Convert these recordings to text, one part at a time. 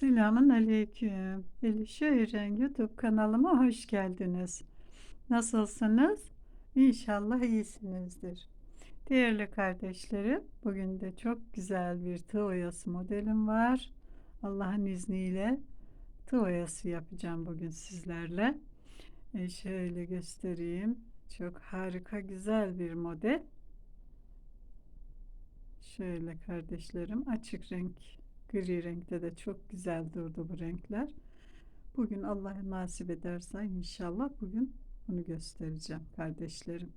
Selamun aleyküm. Elişe Öğren YouTube kanalıma hoş geldiniz. Nasılsınız? İnşallah iyisinizdir. Değerli kardeşlerim, bugün de çok güzel bir tığ oyası modelim var. Allah'ın izniyle tığ oyası yapacağım bugün sizlerle. E şöyle göstereyim. Çok harika güzel bir model. Şöyle kardeşlerim açık renk Gri renkte de çok güzel durdu bu renkler. Bugün Allah nasip ederse inşallah bugün bunu göstereceğim kardeşlerim.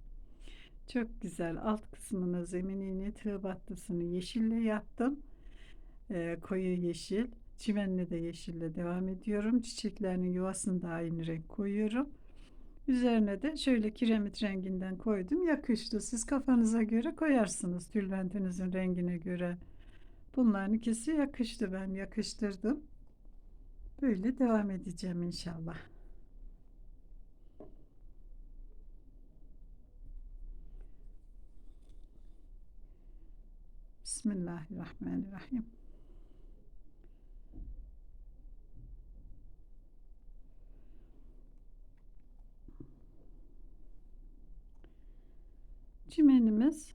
Çok güzel alt kısmını zeminini tığ battısını yeşille yaptım. Ee, koyu yeşil. Çimenli de yeşille devam ediyorum. Çiçeklerinin yuvasını da aynı renk koyuyorum. Üzerine de şöyle kiremit renginden koydum. Yakıştı. Siz kafanıza göre koyarsınız. Tülbentinizin rengine göre. Bunların ikisi yakıştı. Ben yakıştırdım. Böyle devam edeceğim inşallah. Bismillahirrahmanirrahim. Çimenimiz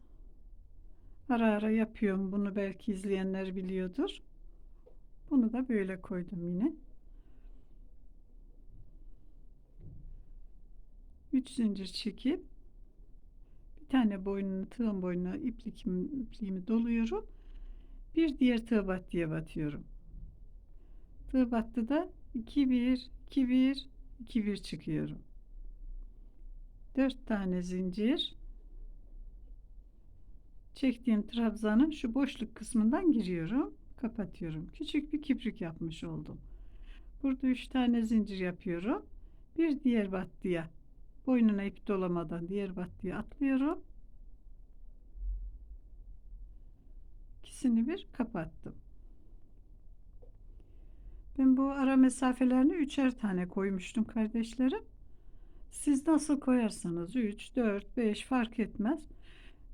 Ara ara yapıyorum bunu belki izleyenler biliyordur. Bunu da böyle koydum yine. 3 zincir çekip bir tane boynunu tığın boynuna ipliğimi, ipliğimi doluyorum. Bir diğer tığ battıya batıyorum. Tığ battı da 2 1 2 1 2 1 çıkıyorum. 4 tane zincir çektiğim trabzanın şu boşluk kısmından giriyorum kapatıyorum. Küçük bir kiprik yapmış oldum. Burada üç tane zincir yapıyorum. Bir diğer battıya boynuna ip dolamadan diğer battıya atlıyorum. İkisini bir kapattım. Ben bu ara mesafelerini üçer tane koymuştum kardeşlerim. Siz nasıl koyarsanız 3 4 5 fark etmez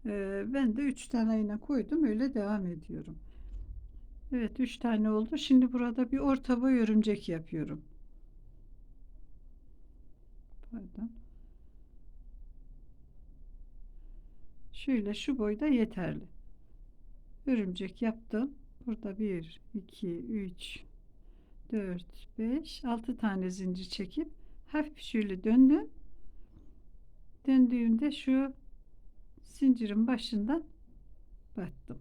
ee, ben de 3 tane iğne koydum. Öyle devam ediyorum. Evet 3 tane oldu. Şimdi burada bir orta boy örümcek yapıyorum. Pardon. Şöyle şu boyda yeterli. Örümcek yaptım. Burada 1, 2, 3, 4, 5, 6 tane zincir çekip hafif şöyle döndüm. Döndüğümde şu zincirin başından battım.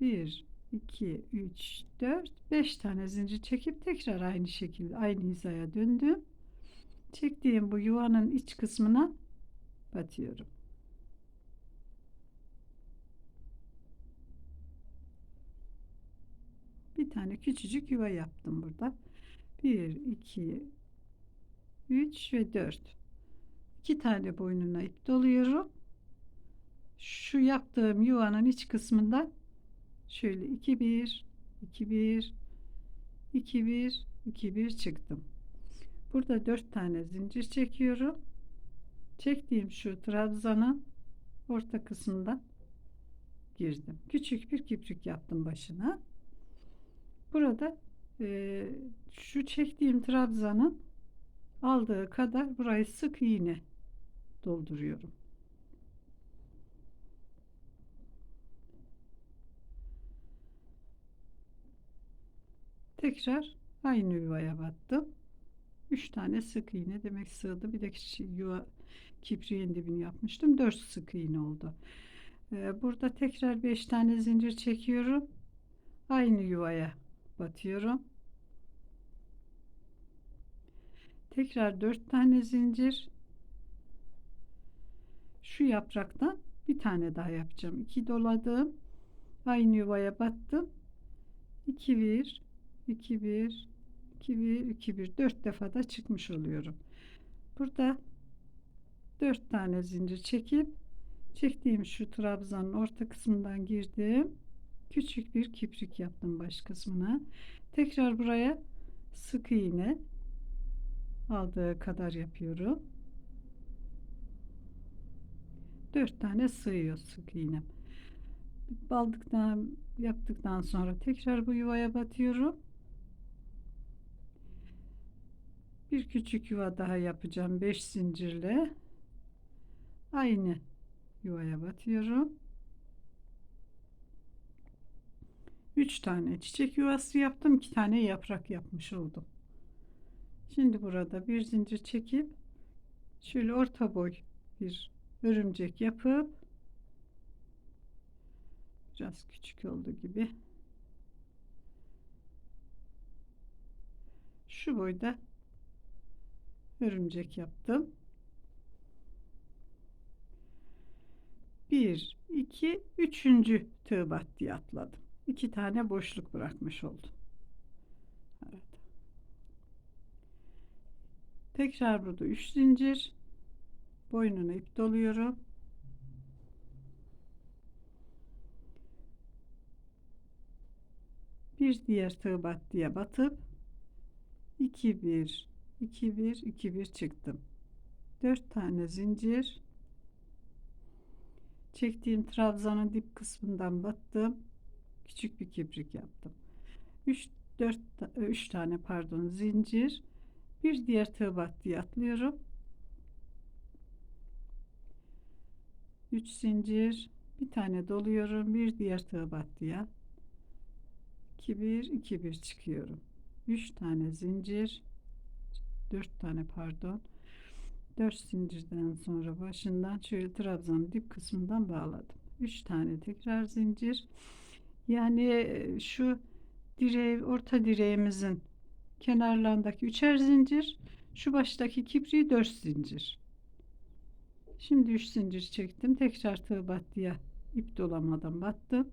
1 2 3 4 5 tane zincir çekip tekrar aynı şekilde aynı hizaya döndüm. Çektiğim bu yuvanın iç kısmına batıyorum. Bir tane küçücük yuva yaptım burada. 1 2 3 ve 4 iki tane boynuna ip doluyorum. Şu yaptığım yuvanın iç kısmından şöyle 2 1 2 1 2 1 2 1 çıktım. Burada 4 tane zincir çekiyorum. Çektiğim şu trabzanın orta kısmından girdim. Küçük bir kiprik yaptım başına. Burada e, şu çektiğim trabzanın aldığı kadar burayı sık iğne dolduruyorum. Tekrar aynı yuvaya battım. 3 tane sık iğne demek sığdı. Bir de yuva kipriğin dibini yapmıştım. 4 sık iğne oldu. Ee, burada tekrar 5 tane zincir çekiyorum. Aynı yuvaya batıyorum. Tekrar 4 tane zincir şu yapraktan bir tane daha yapacağım. 2 doladım. Aynı yuvaya battım. 2 1 2 1 2 1 2 1 4 defa da çıkmış oluyorum. Burada 4 tane zincir çekip çektiğim şu trabzanın orta kısmından girdim. Küçük bir kiprik yaptım baş kısmına. Tekrar buraya sık iğne aldığı kadar yapıyorum. 4 tane sığıyor sık iğnem. Baldıktan yaptıktan sonra tekrar bu yuvaya batıyorum. Bir küçük yuva daha yapacağım 5 zincirle. Aynı yuvaya batıyorum. 3 tane çiçek yuvası yaptım. 2 tane yaprak yapmış oldum. Şimdi burada bir zincir çekip şöyle orta boy bir örümcek yapıp biraz küçük oldu gibi şu boyda örümcek yaptım. 1 2 3. tığ battıya atladım. 2 tane boşluk bırakmış oldum. Evet. Tekrar burada 3 zincir boynuna ip doluyorum. Bir diğer tığ battıya batıp 2 1 2 1 2 1 çıktım. 4 tane zincir çektiğim trabzanın dip kısmından battım. Küçük bir kibrik yaptım. 3 4 3 tane pardon zincir bir diğer tığ battıya atlıyorum. 3 zincir. Bir tane doluyorum. Bir diğer tığ battıya 2 1 2 1 çıkıyorum. 3 tane zincir. 4 tane pardon. 4 zincirden sonra başından şöyle trabzanın dip kısmından bağladım. 3 tane tekrar zincir. Yani e, şu direği orta direğimizin kenarlarındaki üçer zincir şu baştaki kibri 4 zincir Şimdi 3 zincir çektim. Tekrar tığ battıya ip dolamadan battım.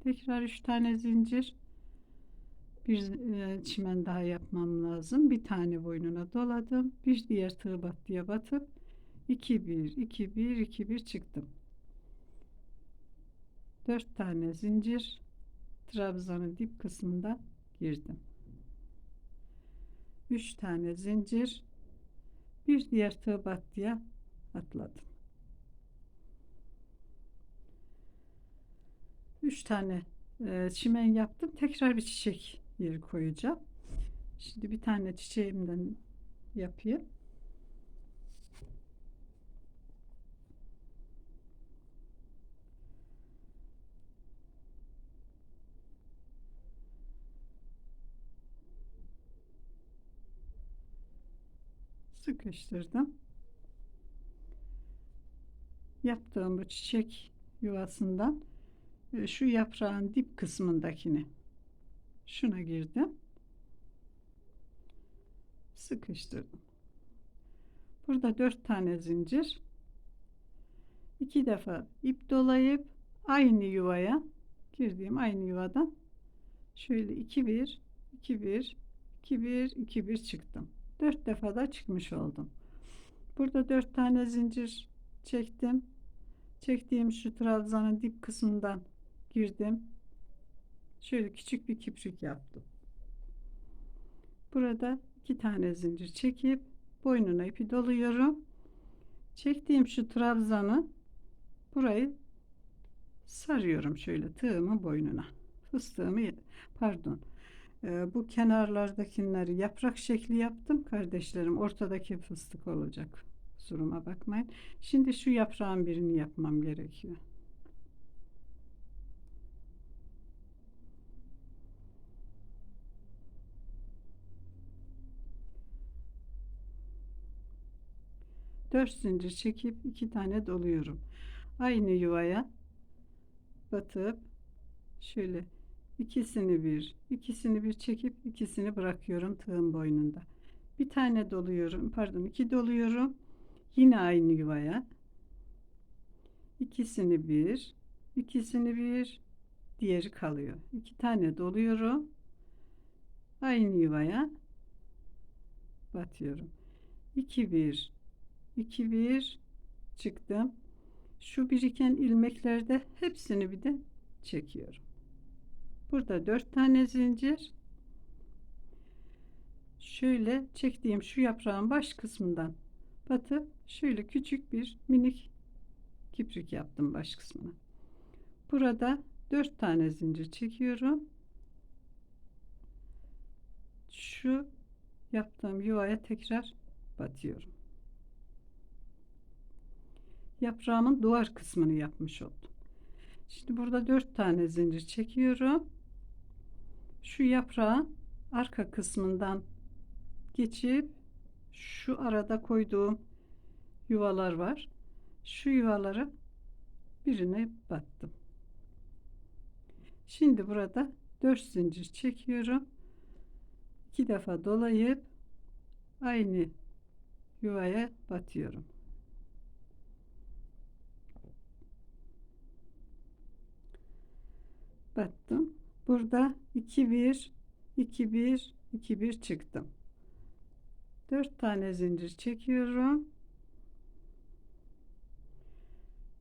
Tekrar 3 tane zincir. Bir e, çimen daha yapmam lazım. Bir tane boynuna doladım. Bir diğer tığ battıya batıp 2 1 2 1 2 1 çıktım. 4 tane zincir trabzanın dip kısmında girdim. 3 tane zincir bir diğer tığ battıya atladım. 3 tane e, çimen yaptım. Tekrar bir çiçek yeri koyacağım. Şimdi bir tane çiçeğimden yapayım. Sıkıştırdım yaptığım bu çiçek yuvasından e, şu yaprağın dip kısmındakini şuna girdim. Sıkıştırdım. Burada dört tane zincir. İki defa ip dolayıp aynı yuvaya girdiğim aynı yuvadan şöyle 2 1 2 1 2 1 2 1 çıktım. Dört defa da çıkmış oldum. Burada dört tane zincir çektim çektiğim şu trabzanın dip kısmından girdim. Şöyle küçük bir kiprik yaptım. Burada iki tane zincir çekip boynuna ipi doluyorum. Çektiğim şu trabzanı burayı sarıyorum şöyle tığımı boynuna. Fıstığımı pardon. Ee, bu kenarlardakileri yaprak şekli yaptım kardeşlerim. Ortadaki fıstık olacak kusuruma bakmayın. Şimdi şu yaprağın birini yapmam gerekiyor. Dört zincir çekip iki tane doluyorum. Aynı yuvaya batıp şöyle ikisini bir ikisini bir çekip ikisini bırakıyorum tığın boynunda. Bir tane doluyorum pardon iki doluyorum Yine aynı yuvaya. ikisini bir, ikisini bir, diğeri kalıyor. İki tane doluyorum. Aynı yuvaya batıyorum. 2 1 2 1 çıktım. Şu biriken ilmeklerde hepsini bir de çekiyorum. Burada 4 tane zincir. Şöyle çektiğim şu yaprağın baş kısmından batıp şöyle küçük bir minik kiprik yaptım baş kısmına. Burada 4 tane zincir çekiyorum. Şu yaptığım yuvaya tekrar batıyorum. Yaprağımın duvar kısmını yapmış oldum. Şimdi burada 4 tane zincir çekiyorum. Şu yaprağın arka kısmından geçip şu arada koyduğum yuvalar var. Şu yuvaları birine battım. Şimdi burada 4 zincir çekiyorum. 2 defa dolayıp aynı yuvaya batıyorum. Battım. Burada 2 1 2 1 2 1 çıktım. 4 tane zincir çekiyorum.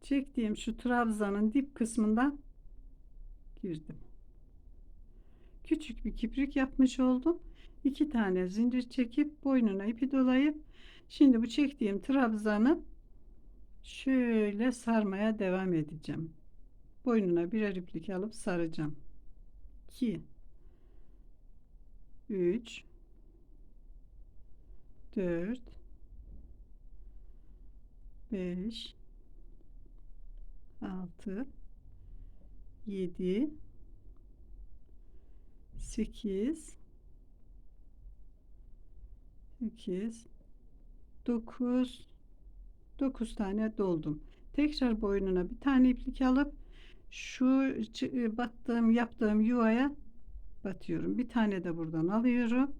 Çektiğim şu trabzanın dip kısmından girdim. Küçük bir kiprik yapmış oldum. 2 tane zincir çekip boynuna ipi dolayıp şimdi bu çektiğim trabzanı şöyle sarmaya devam edeceğim. Boynuna birer iplik alıp saracağım. 2 3 4 5 6 7 8 8 9 9 tane doldum. Tekrar boynuna bir tane iplik alıp şu çı- battığım yaptığım yuvaya batıyorum. Bir tane de buradan alıyorum.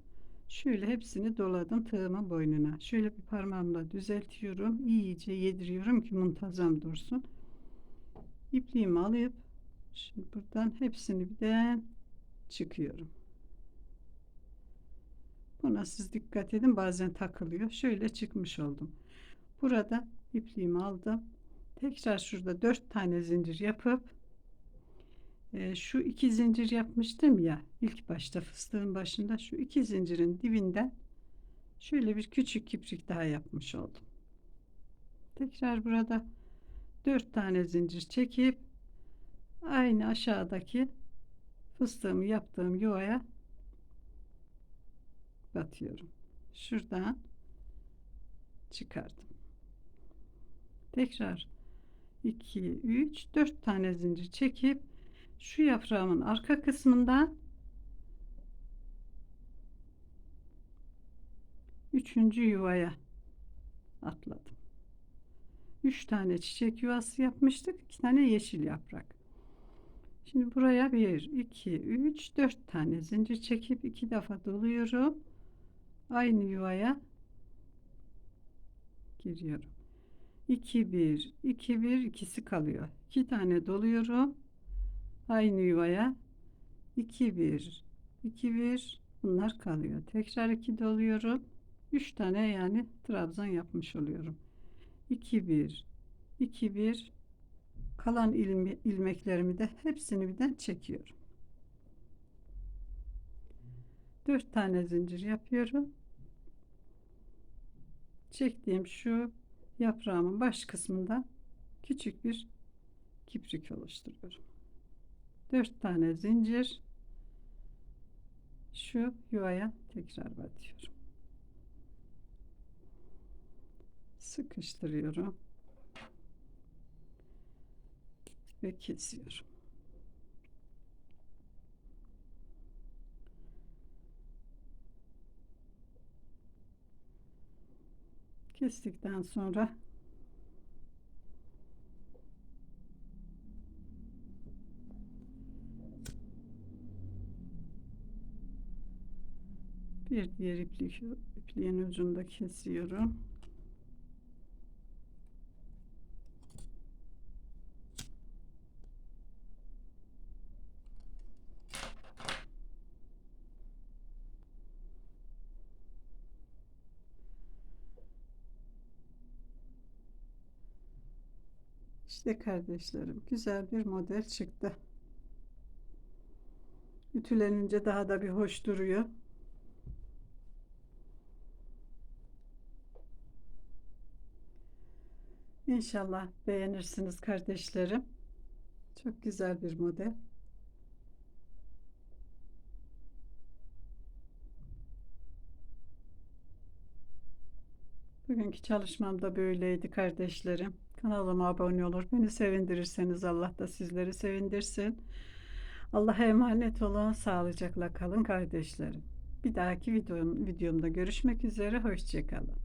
Şöyle hepsini doladım tığımın boynuna. Şöyle bir parmağımla düzeltiyorum. İyice yediriyorum ki muntazam dursun. İpliğimi alıp şimdi buradan hepsini birden çıkıyorum. Buna siz dikkat edin bazen takılıyor. Şöyle çıkmış oldum. Burada ipliğimi aldım. Tekrar şurada dört tane zincir yapıp şu iki zincir yapmıştım ya ilk başta fıstığın başında şu iki zincirin dibinden şöyle bir küçük kiprik daha yapmış oldum. Tekrar burada dört tane zincir çekip aynı aşağıdaki fıstığımı yaptığım yuvaya batıyorum. Şuradan çıkardım. Tekrar 2 3 4 tane zincir çekip şu yaprağımın arka kısmından üçüncü yuvaya atladım. 3 tane çiçek yuvası yapmıştık. 2 tane yeşil yaprak. Şimdi buraya 1 2 3 4 tane zincir çekip iki defa doluyorum. Aynı yuvaya giriyorum. 2 1 2 1 ikisi kalıyor. 2 tane doluyorum aynı yuvaya 2 1 2 1 bunlar kalıyor. Tekrar 2 doluyorum. 3 tane yani trabzan yapmış oluyorum. 2 1 2 1 kalan ilmi, ilmeklerimi de hepsini birden çekiyorum. 4 tane zincir yapıyorum. Çektiğim şu yaprağımın baş kısmında küçük bir kiprik oluşturuyorum. 4 tane zincir şu yuvaya tekrar batıyorum. Sıkıştırıyorum ve kesiyorum. Kestikten sonra bir diğer iplik ipliğin ucunda kesiyorum. İşte kardeşlerim güzel bir model çıktı. Ütülenince daha da bir hoş duruyor. İnşallah beğenirsiniz kardeşlerim. Çok güzel bir model. Bugünkü çalışmam da böyleydi kardeşlerim. Kanalıma abone olur. Beni sevindirirseniz Allah da sizleri sevindirsin. Allah'a emanet olun. Sağlıcakla kalın kardeşlerim. Bir dahaki videom, videomda görüşmek üzere. Hoşçakalın.